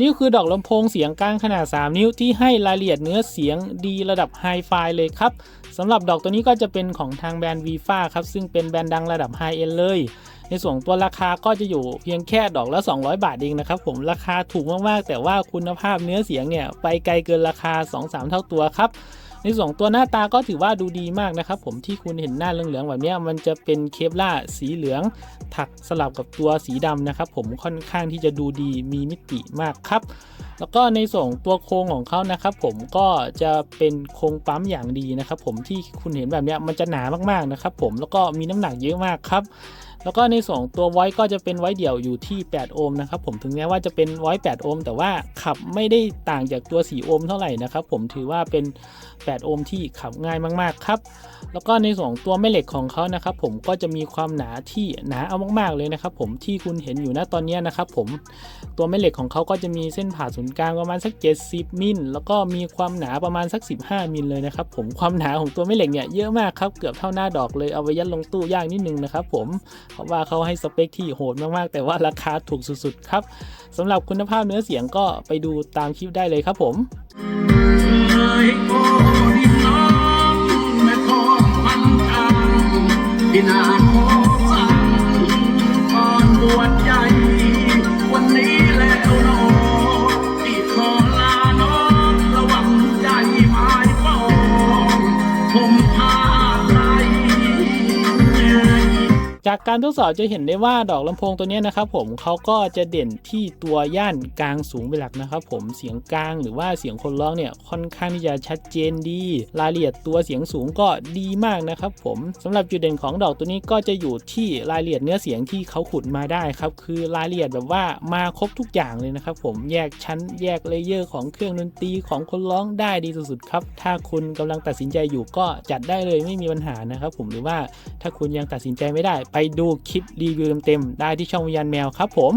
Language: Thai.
นี่คือดอกลำโพงเสียงกลางขนาด 3 นิ้วที่ให้รายละเอียดเนื้อเสียงดีระดับไฮไฟเลยครับสำหรับดอกตัวนี้ก็จะเป็นของทางแบรนด์ v ีฟ่าครับ ซึ่งเป็นแบรนด์ดังระดับไฮเอ็นเลย ในส่วนตัวราคาก็จะอยู่เพียงแค่ดอกละ 200 บาทเองนะครับผมราคาถูกมากๆ แต่ว่าคุณภาพเนื้อเสียงเนี่ยไปไกลเกินราคา 2-3 เท่าตัวครับ ในส่วนของตัวหน้าตาก็ถือว่าดูดีมากนะครับผมที่คุณเห็นหน้าเหลืองๆแบบนี้มันจะเป็นเคปล่าสีเหลืองถักสลับกับตัวสีดำนะครับผมค่อนข้างที่จะดูดีมีมิติมากครับ แล้วก็ในส่วนของตัวโครงของเขานะครับผมก็จะเป็นโครงปั๊มอย่างดีนะครับผมที่คุณเห็นแบบนี้มันจะหนามากๆนะครับผมแล้วก็มีน้ำหนักเยอะมากครับ แล้วก็ในส่วนของตัวไวก็จะเป็นไวเดี่ยวอยู่ที่ 8 โอห์มนะครับผมถึงแม้ว่าจะเป็นไว8โอห์มแต่ว่าขับไม่ได้ต่างจากตัว 4 โอห์มเท่าไหร่นะครับผมถือว่าเป็น 8 โอห์มที่ขับง่ายมากๆครับแล้วก็ในส่วนของตัวแม่เหล็กของเขานะครับผมก็จะมีความหนาที่หนาเอามากๆเลยนะครับผมที่คุณเห็นอยู่ณตอนเนี้ยนะครับผมตัวแม่เหล็กของเขาก็จะมีเส้นผ่าศูนย์กลางประมาณสัก 70 มิลแล้วก็มีความหนาประมาณสัก 15 มิลเลยนะครับผมความหนาของตัวแม่เหล็กเนี่ยเยอะมากครับเกือบเท่าหน้าดอกเลยเอาไว้ยัดลงตู้ยากนิดนึงนะครับผมเพราะว่าเขาให้สเปคที่โหดมากๆ แต่ว่าราคาถูกสุดๆครับสำหรับคุณภาพเนื้อเสียงก็ไปดูตามคลิปได้เลยครับผม จากการทดสอบจะเห็นได้ว่าดอกลำโพงตัวนี้นะครับผมเขาก็จะเด่นที่ตัวย่านกลางสูงเป็นหลักนะครับผมเสียงกลางหรือว่าเสียงคนร้องเนี่ยค่อนข้างที่จะชัดเจนดี รายละเอียดตัวเสียงสูงก็ดีมากนะครับผมสำหรับจุดเด่นของดอกตัวนี้ก็จะอยู่ที่รายละเอียดเนื้อเสียงที่เขาขุดมาได้ครับคือรายละเอียดแบบว่ามาครบทุกอย่างเลยนะครับผมแยกชั้นแยกเลเยอร์ของเครื่องดนตรีของคนร้องได้ดีสุดๆครับถ้าคุณกำลังตัดสินใจอยู่ก็จัดได้เลยไม่มีปัญหานะครับผมหรือว่าถ้าคุณยังตัดสินใจไม่ได้ไปดูคลิปรีวิวเต็มๆได้ที่ช่องวิญญาณแมวครับผม